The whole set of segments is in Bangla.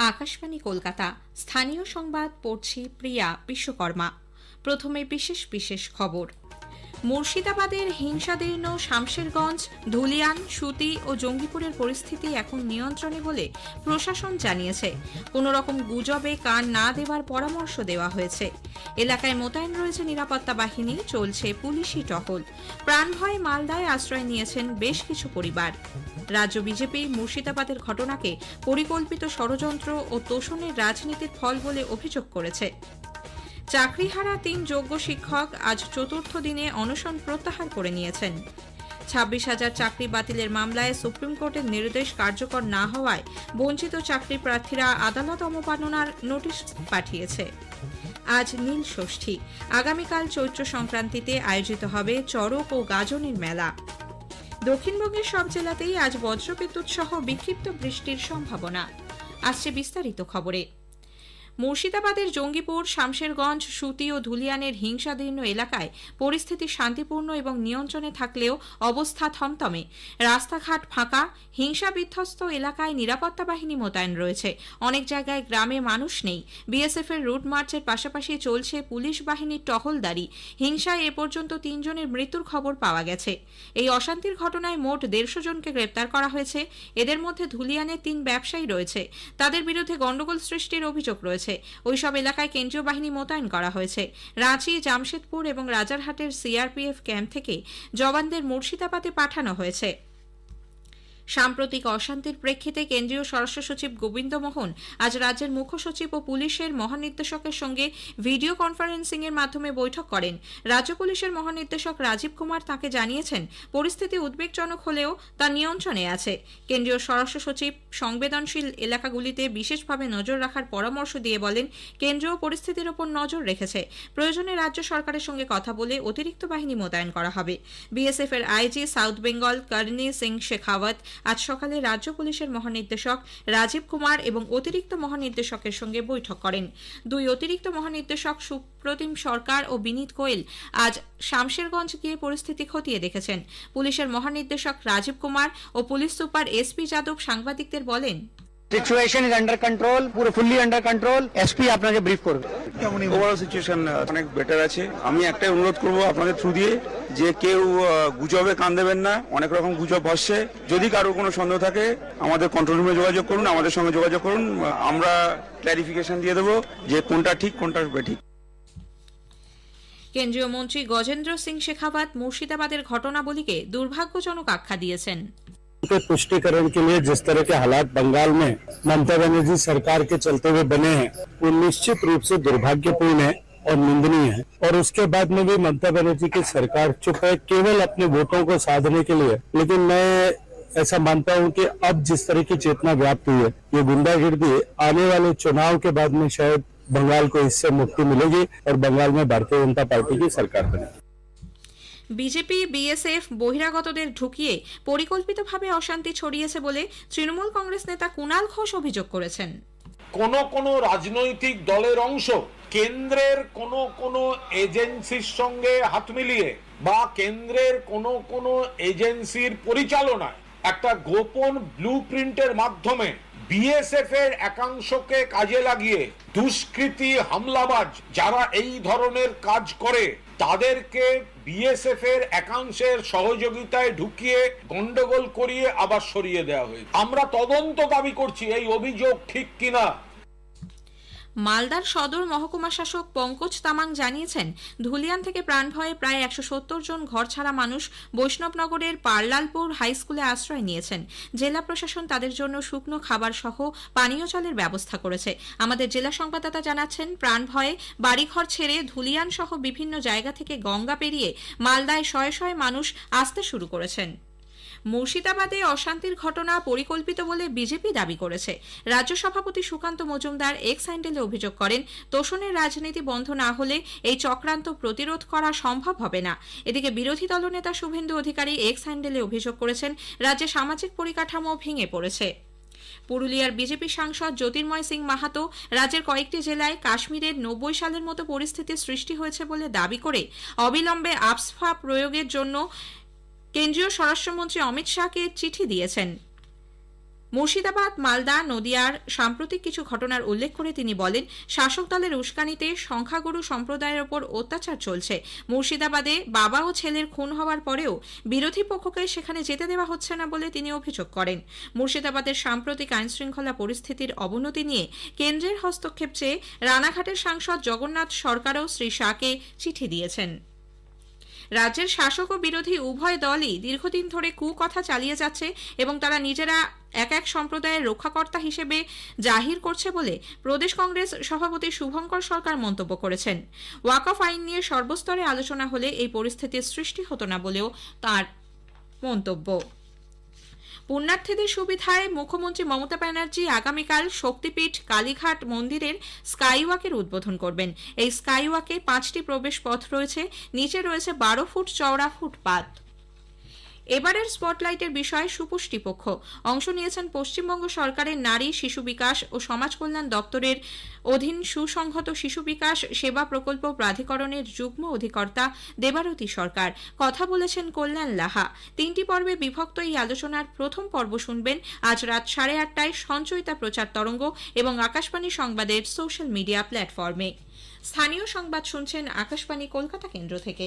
আকাশবাণী কলকাতা। স্থানীয় সংবাদ পড়ছি প্রিয়া বিশ্বকর্মা। প্রথমে বিশেষ বিশেষ খবর। মুর্শিদাবাদের হিংসাদীর্ণ শামশেরগঞ্জ, ধুলিয়ান, সুতি ও জঙ্গিপুরের পরিস্থিতি এখন নিয়ন্ত্রণে বলে প্রশাসন জানিয়েছে। কোনো রকম গুজবে কান না দেওয়ার পরামর্শ দেওয়া হয়েছে। এলাকায় মোতায়েন রয়েছে নিরাপত্তা বাহিনী, চলছে পুলিশি টহল। প্রাণভয়ে মালদায় আশ্রয় নিয়েছেন বেশ কিছু পরিবার। রাজ্য বিজেপি মুর্শিদাবাদের ঘটনাকে পরিকল্পিত ষড়যন্ত্র ও তোষণের রাজনীতির ফল বলে অভিযোগ করেছে। চাকরিহারা তিন যোগ্য শিক্ষক আজ চতুর্থ দিনে অনশন প্রত্যাহার করে নিয়েছেন। ছাব্বিশ হাজার চাকরি বাতিলের মামলায় সুপ্রিম কোর্টের নির্দেশ কার্যকর না হওয়ায় বঞ্চিত চাকরি প্রার্থীরা আদালত অবমাননার নোটিশ পাঠিয়েছে। আজ নীল ষষ্ঠী। আগামীকাল চৈত্র সংক্রান্তিতে আয়োজিত হবে চড়ক ও গাজনের মেলা। দক্ষিণবঙ্গের সব জেলাতেই আজ বজ্রবিদ্যুৎ সহ বিক্ষিপ্ত বৃষ্টির সম্ভাবনা। আসছে বিস্তারিত খবরে। মুর্শিদাবাদের জঙ্গিপুর, শামশেরগঞ্জ, সুতি ও ধুলিয়ানের হিংসাদীর্ণ এলাকায় পরিস্থিতি শান্তিপূর্ণ এবং নিয়ন্ত্রণে থাকলেও অবস্থা থমথমে। রাস্তাঘাট ফাঁকা হিংসা বিধ্বস্ত এলাকায় নিরাপত্তা বাহিনী মোতায়েন রয়েছে। অনেক জায়গায় গ্রামে মানুষ নেই। বিএসএফ এর রুট মার্চের পাশাপাশি চলছে পুলিশ বাহিনীর টহলদারি। হিংসায় এ পর্যন্ত তিনজনের মৃত্যুর খবর পাওয়া গেছে। এই অশান্তির ঘটনায় মোট দেড়শো জনকে গ্রেপ্তার করা হয়েছে। এদের মধ্যে ধুলিয়ানের তিন ব্যবসায়ী রয়েছে। তাদের বিরুদ্ধে গণ্ডগোল সৃষ্টির অভিযোগ রয়েছে। ওইসব এলাকায় কেন্দ্রীয় বাহিনী মোতায়েন করা হয়েছে। রাঁচি, জামশেদপুর এবং রাজারহাটের সিআরপিএফ ক্যাম্প থেকে জওয়ানদের মুর্শিদাবাদে পাঠানো হয়েছে। সাম্প্রতিক অশান্তির প্রেক্ষিতে কেন্দ্রীয় স্বরাষ্ট্র সচিব গোবিন্দ মোহন আজ রাজ্যের মুখ্য সচিব ও পুলিশের মহানির্দেশকের সঙ্গে ভিডিও কনফারেন্সিং এর মাধ্যমে বৈঠক করেন। রাজ্য পুলিশের মহানির্দেশক রাজীব কুমার তাকে জানিয়েছেন, পরিস্থিতি উদ্বেগজনক হলেও তা নিয়ন্ত্রণে আছে। কেন্দ্রীয় স্বরাষ্ট্র সচিব সংবেদনশীল এলাকাগুলিতে বিশেষভাবে নজর রাখার পরামর্শ দিয়ে বলেন কেন্দ্রীয় পরিস্থিতির ওপর নজর রেখেছে। প্রয়োজনে রাজ্য সরকারের সঙ্গে কথা বলে অতিরিক্ত বাহিনী মোতায়েন করা হবে। বিএসএফ এর IG South Bengal Karni Singh Shekhawat আজ সকালে রাজ্য পুলিশের মহানির্দেশক রাজীব কুমার এবং অতিরিক্ত মহানির্দেশকের সঙ্গে বৈঠক করেন। দুই অতিরিক্ত মহানির্দেশক সুপ্রতিম সরকার ও বিনীত গোয়েল আজ শামশেরগঞ্জ গিয়ে পরিস্থিতি খতিয়ে দেখেছেন। পুলিশের মহানির্দেশক রাজীব কুমার ও পুলিশ সুপার এসপি যাদব সাংবাদিকদের বলেন সিচুয়েশন ইজ আন্ডার কন্ট্রোল পুরো ফুললি আন্ডার কন্ট্রোল এসপি আপনাকে ব্রিফ করবে। ওভারঅল সিচুয়েশন অনেক বেটার আছে। আমি একটাই অনুরোধ করব আপনাদের থ্রু দিয়ে যে কেউ গুজবে কান দেবেন না অনেক রকম গুজব ভাসছে যদি কারোর কোনো সন্দেহ থাকে আমাদের কন্ট্রোল রুমে যোগাযোগ করুন আমাদের সঙ্গে যোগাযোগ করুন আমরা ক্ল্যারিফিকেশন দিয়ে দেবো যে কোনটা ঠিক কোনটা বেঠিক কেন্দ্রীয় মন্ত্রী গজেন্দ্র সিং শেখাওয়াত মুর্শিদাবাদের ঘটনাবলীকে দুর্ভাগ্যজনক আখ্যা দিয়েছেন। के पुष्टिकरण के लिए जिस तरह के हालात बंगाल में ममता बनर्जी सरकार के चलते हुए बने हैं, वो निश्चित रूप से दुर्भाग्यपूर्ण है और निंदनीय है। और उसके बाद में भी ममता बनर्जी की सरकार चुप है, केवल अपने वोटों को साधने के लिए। लेकिन मैं ऐसा मानता हूँ कि अब जिस तरह की चेतना व्याप्त हुई है, ये गुंडागिर्दी आने वाले चुनाव के बाद में शायद बंगाल को इससे मुक्ति मिलेगी और बंगाल में भारतीय जनता पार्टी की सरकार बनेगी। বিজেপি, বিএসএফ বহিরাগতদের ঢুকিয়ে পরিকল্পিতভাবে অশান্তি ছড়িয়েছে বলে তৃণমূল কংগ্রেস নেতা কুণাল ঘোষ অভিযোগ করেছেন। কোন কোন রাজনৈতিক দলের অংশ কেন্দ্রের কোন কোন এজেন্সির সঙ্গে হাত মিলিয়ে বা কেন্দ্রের কোন কোন এজেন্সির পরিচালনায় একটা গোপন ব্লু প্রিন্টের মাধ্যমে বিএসএফ এর একাংশকে কাজে লাগিয়ে দুষ্কৃতী হামলাবাজ যারা এই ধরনের কাজ করে, তাদেরকে বিএসএফ এর একাংশের সহযোগিতায় ঢুকিয়ে গন্ডগোল করিয়ে আবার সরিয়ে দেওয়া হয়েছে। আমরা তদন্ত দাবি করছি, এই অভিযোগ ঠিক কিনা? মালদার সদর মহকুমা শাসক পঙ্কজ তামাং জানিয়েছেন, ধুলিয়ান থেকে প্রাণভয়ে প্রায় একশো সত্তর জন ঘরছাড়া মানুষ বৈষ্ণবনগরের পার্লালপুর হাই স্কুলে আশ্রয় নিয়েছেন। জেলা প্রশাসন তাদের জন্য শুকনো খাবার সহ পানীয় জলের ব্যবস্থা করেছে। আমাদের জেলা সংবাদদাতা জানাচ্ছেন, প্রাণভয়ে বাড়িঘর ছেড়ে ধুলিয়ান সহ বিভিন্ন জায়গা থেকে গঙ্গা পেরিয়ে মালদায় শয়ে শয়ে মানুষ আসতে শুরু করেছেন। মুর্শিদাবাদে অশান্তির ঘটনা পরিকল্পিত বলে বিজেপি দাবি করেছে। রাজ্য সভাপতি সুকান্ত মজুমদার এক্স হ্যান্ডেলে অভিযোগ করেন, তোষণের রাজনীতি বন্ধ না হলে এই চক্রান্ত প্রতিরোধ করা সম্ভব হবে না। এদিকে বিরোধী দলনেতা শুভেন্দু অধিকারী এক্স হ্যান্ডেলে অভিযোগ করেছেন, রাজ্যে সামাজিক পরিকাঠামো ভেঙে পড়েছে। পুরুলিয়ার বিজেপি সাংসদ জ্যোতির্ময় সিং মাহাতো রাজ্যের কয়েকটি জেলায় কাশ্মীরের নব্বই সালের মতো পরিস্থিতির সৃষ্টি হয়েছে বলে দাবি করে, অবিলম্বে আফসফা প্রয়োগের জন্য কেন্দ্রীয় স্বরাষ্ট্রমন্ত্রী অমিত শাহকে চিঠি দিয়েছেন। মুর্শিদাবাদ, মালদা, নদিয়ার সাম্প্রতিক কিছু ঘটনার উল্লেখ করে তিনি বলেন, শাসক দলের উস্কানিতে সংখ্যাগুরু সম্প্রদায়ের ওপর অত্যাচার চলছে। মুর্শিদাবাদে বাবা ও ছেলের খুন হওয়ার পরেও বিরোধী পক্ষকে সেখানে যেতে দেওয়া হচ্ছে না বলে তিনি অভিযোগ করেন। মুর্শিদাবাদের সাম্প্রতিক আইনশৃঙ্খলা পরিস্থিতির অবনতি নিয়ে কেন্দ্রের হস্তক্ষেপ চেয়ে রানাঘাটের সাংসদ জগন্নাথ সরকারও শ্রী শাহকে চিঠি দিয়েছেন। রাজ্যের শাসক ও বিরোধী উভয় দলই দীর্ঘদিন ধরে কুকথা চালিয়ে যাচ্ছে এবং তারা নিজেরা এক এক সম্প্রদায়ের রক্ষাকর্তা হিসেবে জাহির করছে বলে প্রদেশ কংগ্রেস সভাপতি শুভঙ্কর সরকার মন্তব্য করেছেন। ওয়াকফ আইন নিয়ে সর্বস্তরে আলোচনা হলে এই পরিস্থিতির সৃষ্টি হতো না বলেও তার মন্তব্য। পুণ্যার্থীদের সুবিধায় মুখ্যমন্ত্রী মমতা ব্যানার্জি আগামীকাল শক্তিপীঠ, কালীঘাট মন্দিরের স্কাইওয়াকের উদ্বোধন করবেন। এই স্কাইওয়াকে পাঁচটি প্রবেশ পথ রয়েছে। নিচে রয়েছে বারো ফুট চওড়া ফুটপাত। এবারের স্পটলাইটের বিষয় সুপুষ্টি পক্ষ অংশ নিয়েছেন পশ্চিমবঙ্গ সরকারের নারী শিশু বিকাশ ও সমাজ কল্যাণ দপ্তরের অধীন সুসংহত শিশু বিকাশ সেবা প্রকল্প প্রাধিকরণের যুগ্ম অধিকর্তা দেবারতী সরকার। কথা বলেছেন কল্যাণ লাহা। তিনটি পর্বে বিভক্ত এই আলোচনার প্রথম পর্ব শুনবেন আজ রাত সাড়ে আটটায় সঞ্চয়িতা প্রচার তরঙ্গ এবং আকাশবাণী সংবাদের সোশ্যাল মিডিয়া প্ল্যাটফর্মে। স্থানীয় সংবাদ শুনছেন আকাশবাণী কলকাতা কেন্দ্র থেকে।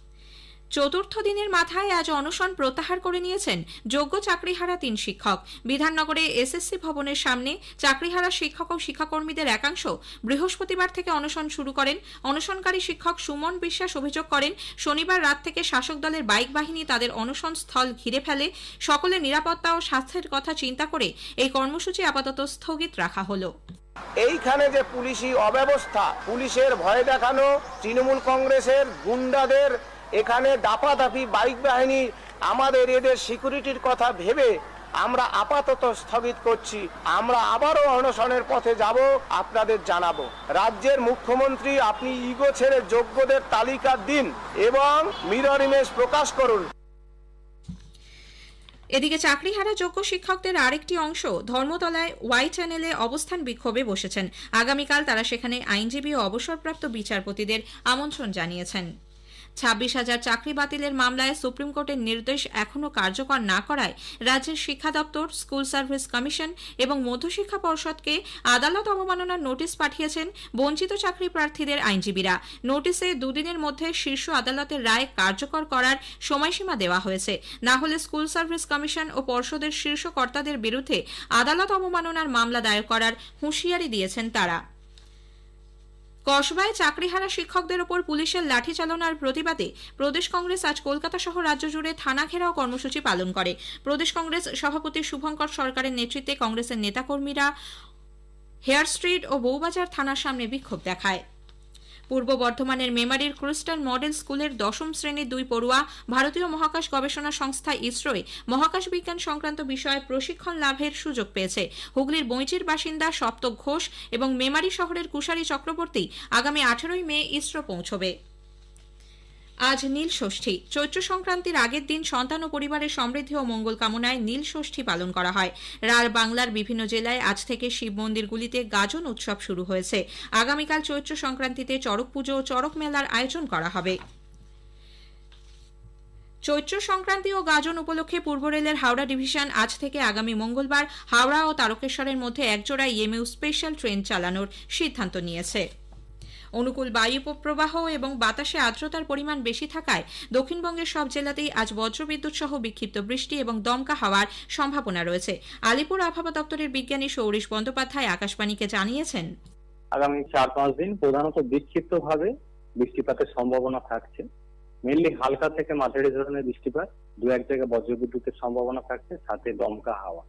চতুর্থ দিনের মাথায় আজ অনশন প্রত্যাহার করে নিয়েছেন যোগ্য চাকরিহারা তিন শিক্ষক। বিধাননগরে এসএসসি ভবনের সামনে চাকরিহারা শিক্ষক ও শিক্ষাকর্মীদের একাংশ বৃহস্পতিবার থেকে অনশন শুরু করেন। অনশনকারী শিক্ষক সুমন বিশ্বাস অভিযোগ করেন, শনিবার রাত থেকে শাসক দলের বাইক বাহিনী তাদের অনশন স্থল ঘিরে ফেলে। সকলের নিরাপত্তা ও স্বাস্থ্যের কথা চিন্তা করে এই কর্মসূচি আপাতত স্থগিত রাখা হলো। এইখানে যে পুলিশি অব্যবস্থা, পুলিশের ভয় দেখানো, তৃণমূল কংগ্রেসের গুন্ডাদের এখানে দাপাদাপি, বাইক বাহিনী, আমাদের এদের সিকিউরিটির কথা ভেবে আমরা আপাতত স্থগিত করছি। আমরা আবারও অনশনের পথে যাব, আপনাদের জানাব। রাজ্যের মুখ্যমন্ত্রী, আপনি ইগো ছেড়ে যোগ্যদের তালিকা দিন এবং মিরর ইমেজ প্রকাশ করুন। এদিকে চাকরিহারা যোগ্য শিক্ষকদের আরেকটি অংশ ধর্মতলায় ওয়াই চ্যানেলে অবস্থান বিক্ষোভে বসেছেন। আগামীকাল তারা সেখানে আইনজীবী ও অবসরপ্রাপ্ত বিচারপতিদের আমন্ত্রণ জানিয়েছেন। ছাব্বিশ হাজার চাকরি বাতিলের মামলায় সুপ্রিম কোর্টের নির্দেশ এখনও কার্যকর না করায় রাজ্যের শিক্ষা দপ্তর, স্কুল সার্ভিস কমিশন এবং মধ্যশিক্ষা পর্ষদকে আদালত অবমাননার নোটিশ পাঠিয়েছেন বঞ্চিত চাকরি প্রার্থীদের আইনজীবীরা। নোটিশে দুদিনের মধ্যে শীর্ষ আদালতের রায় কার্যকর করার সময়সীমা দেওয়া হয়েছে। না হলে স্কুল সার্ভিস কমিশন ও পর্ষদের শীর্ষ কর্তাদের বিরুদ্ধে আদালত অবমাননার মামলা দায়ের করার হুঁশিয়ারি দিয়েছেন তারা। কসবায় চাকরিহারা শিক্ষকদের ওপর পুলিশের লাঠি চালনার প্রতিবাদে প্রদেশ কংগ্রেস আজ কলকাতা সহ রাজ্য জুড়ে থানা ঘেরাও কর্মসূচি পালন করে। প্রদেশ কংগ্রেস সভাপতি শুভঙ্কর সরকারের নেতৃত্বে কংগ্রেসের নেতাকর্মীরা হেয়ার স্ট্রিট ও বৌবাজার থানার সামনে বিক্ষোভ দেখায়। পূর্ব বর্ধমানের মেমারির ক্রিস্টাল মডেল স্কুলের দশম শ্রেণির দুই পড়ুয়া ভারতীয় মহাকাশ গবেষণা সংস্থা ইসরোয় মহাকাশ বিজ্ঞান সংক্রান্ত বিষয়ে প্রশিক্ষণ লাভের সুযোগ পেয়েছে। হুগলির বৈচির বাসিন্দা সপ্তক ঘোষ এবং মেমারি শহরের কুশারী চক্রবর্তী আগামী আঠেরোই মে ইসরো পৌঁছবে। আজ নীল ষষ্ঠী। চৈত্র সংক্রান্তির আগের দিন সন্তান ও পরিবারের সমৃদ্ধি ও মঙ্গল কামনায় নীল ষষ্ঠী পালন করা হয়। রার বাংলার বিভিন্ন জেলায় আজ থেকে শিব মন্দিরগুলিতে গাজন উৎসব শুরু হয়েছে। আগামীকাল চৈত্র সংক্রান্তিতে চড়ক পুজো ও চড়ক মেলার আয়োজন করা হবে। চৈত্র সংক্রান্তি ও গাজন উপলক্ষে পূর্ব রেলের হাওড়া ডিভিশন আজ থেকে আগামী মঙ্গলবার হাওড়া ও তারকেশ্বরের মধ্যে একজোড়া ইএমইউ স্পেশাল ট্রেন চালানোর সিদ্ধান্ত নিয়েছে। অনুকূল বায়ু প্রবাহ এবং বাতাসে আর্দ্রতার পরিমাণ বেশি থাকায় দক্ষিণবঙ্গের সব জেলাতেই আজ বজ্রবিদ্যুৎ সহ বিক্ষিপ্ত বৃষ্টি এবং দমকা হওয়ার সম্ভাবনা রয়েছে। আলিপুর আবহাওয়া দপ্তরের বিজ্ঞানী সৌরিশ বন্দ্যোপাধ্যায় আকাশবাণীকে জানিয়েছেন। আগামী চার পাঁচ দিন প্রধানত বিক্ষিপ্ত ভাবে বৃষ্টিপাতের সম্ভাবনা থাকছে। মেনলি হালকা থেকে মাঝারি ধরনের বৃষ্টিপাত দু এক জায়গায় বজ্রবিদ্যুতের সম্ভাবনা থাকছে, সাথে দমকা হাওয়া।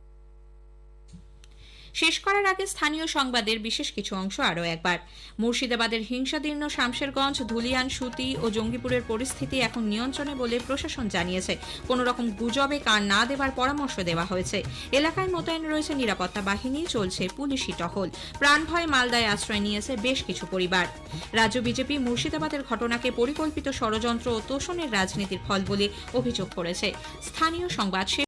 শেষ করার আগে স্থানীয় সংবাদের বিশেষ কিছু অংশ আরও একবার। মুর্শিদাবাদের হিংসাদীর্ণ শামশেরগঞ্জ, ধুলিয়ান, সুতি ও জঙ্গিপুরের পরিস্থিতি এখন নিয়ন্ত্রণে বলে প্রশাসন জানিয়েছে। কোনো রকম গুজবে কান না দেওয়ার পরামর্শ দেওয়া হয়েছে। এলাকায় মোতায়েন রয়েছে নিরাপত্তা বাহিনী, চলছে পুলিশি টহল। প্রাণভয় মালদায় আশ্রয় নিয়েছে বেশ কিছু পরিবার। রাজ্য বিজেপি মুর্শিদাবাদের ঘটনাকে পরিকল্পিত ষড়যন্ত্র ও তোষণের রাজনীতির ফল বলে অভিযোগ করেছে। স্থানীয় সংবাদ